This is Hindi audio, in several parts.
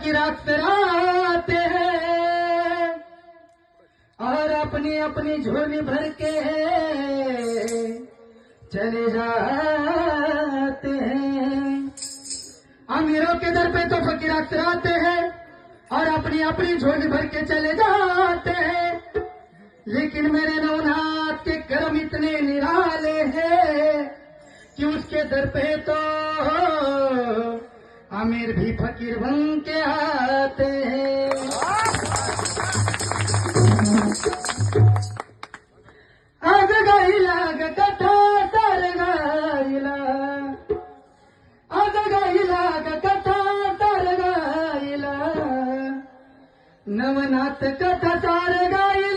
फकीर अक्सर आते हैं और अपनी अपनी झोली भर के चले जाते हैं। अमीरों के दर पे तो फकीर अक्सर हैं और अपनी अपनी झोली भर के चले जाते हैं। लेकिन मेरे नवनाथ के कर्म इतने निराले हैं कि उसके दर पे तो अमीर भी फकीर बन के आते हैं। आग गाईला ग कथा गाईला आग गाईला ग कथा तर गाईला नवनाथ कथा सार गाईला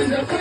wonderful.